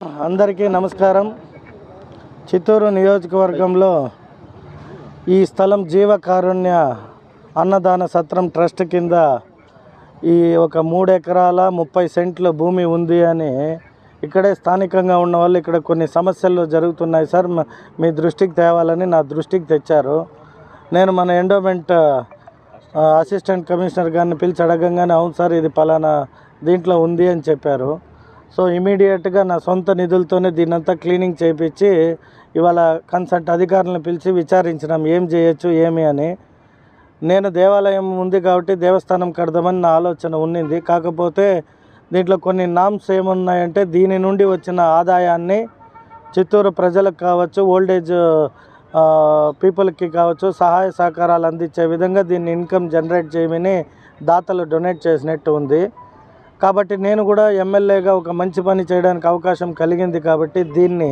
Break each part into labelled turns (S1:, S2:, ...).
S1: అందరికీ నమస్కారం. చిత్తూరు నియోజకవర్గంలో ఈ స్థలం జీవకారుణ్య అన్నదాన సత్రం ట్రస్ట్ కింద ఈ ఒక మూడు ఎకరాల ముప్పై సెంట్ల భూమి ఉంది అని ఇక్కడే స్థానికంగా ఉన్న వాళ్ళు ఇక్కడ కొన్ని సమస్యలు జరుగుతున్నాయి. సార్ మీ దృష్టికి తేవాలని నా దృష్టికి తెచ్చారు. నేను మన ఎండోమెంట్ అసిస్టెంట్ కమిషనర్ గారిని పిలిచి అడగంగానే అవును సార్ ఇది పలానా దీంట్లో ఉంది అని చెప్పారు. సో ఇమీడియట్గా నా సొంత నిధులతోనే దీన్నంతా క్లీనింగ్ చేయించి ఇవాళ కన్సల్ట్ అధికారులను పిలిచి విచారించినాం. ఏం చేయొచ్చు ఏమి అని. నేను దేవాలయం ఉంది కాబట్టి దేవస్థానం కడదామని నా ఆలోచన ఉన్నింది. కాకపోతే దీంట్లో కొన్ని నామ్స్ ఏమున్నాయంటే దీని నుండి వచ్చిన ఆదాయాన్ని చిత్తూరు ప్రజలకు కావచ్చు ఓల్డేజ్ పీపుల్కి కావచ్చు సహాయ సహకారాలు అందించే విధంగా దీన్ని ఇన్కమ్ జనరేట్ చేయమని దాతలు డొనేట్ చేసినట్టు ఉంది. కాబట్టి నేను కూడా ఎమ్మెల్యేగా ఒక మంచి పని చేయడానికి అవకాశం కలిగింది కాబట్టి దీన్ని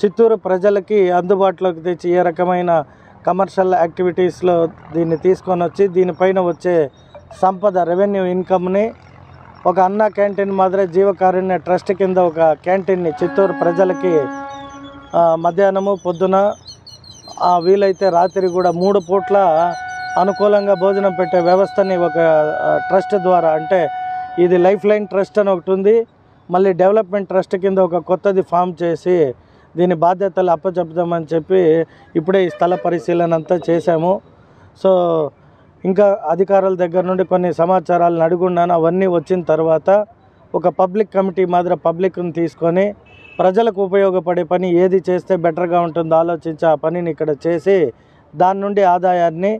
S1: చిత్తూరు ప్రజలకి అందుబాటులోకి తెచ్చి ఏ రకమైన కమర్షియల్ యాక్టివిటీస్లో దీన్ని తీసుకొని వచ్చి దీనిపైన వచ్చే సంపద రెవెన్యూ ఇన్కమ్ని ఒక అన్న క్యాంటీన్ మాదిరి జీవకారుణ్య ట్రస్ట్ కింద ఒక క్యాంటీన్ని చిత్తూరు ప్రజలకి మధ్యాహ్నము పొద్దున ఆ, వీలైతే రాత్రి కూడా మూడు పూట్ల అనుకూలంగా భోజనం పెట్టే వ్యవస్థని ఒక ట్రస్ట్ ద్వారా అంటే ఇది లైఫ్ లైన్ ట్రస్ట్ అని ఒకటి ఉంది. మళ్ళీ డెవలప్మెంట్ ట్రస్ట్ కింద ఒక కొత్తది ఫామ్ చేసి దీని బాధ్యతలు అప్పచెప్దామని చెప్పి ఇప్పుడే ఈ స్థల పరిశీలన అంతా చేశాము. సో ఇంకా అధికారుల దగ్గర నుండి కొన్ని సమాచారాలను అడుగున్నాను. అవన్నీ వచ్చిన తర్వాత ఒక పబ్లిక్ కమిటీ మాదిరి పబ్లిక్ని తీసుకొని ప్రజలకు ఉపయోగపడే పని ఏది చేస్తే బెటర్గా ఉంటుందో ఆలోచించి ఆ పనిని ఇక్కడ చేసి దాని నుండి ఆదాయాన్ని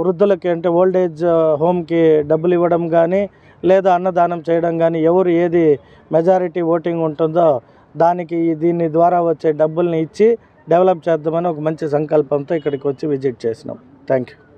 S1: వృద్ధులకి అంటే ఓల్డ్ ఏజ్ హోమ్కి డబ్బులు ఇవ్వడం కానీ లేదా అన్నదానం చేయడం కానీ ఎవరు ఏది మెజారిటీ ఓటింగ్ ఉంటుందో దానికి దీని ద్వారా వచ్చే డబ్బుల్ని ఇచ్చి డెవలప్ చేద్దామని ఒక మంచి సంకల్పంతో ఇక్కడికి వచ్చి విజిట్ చేసినాం. Thank you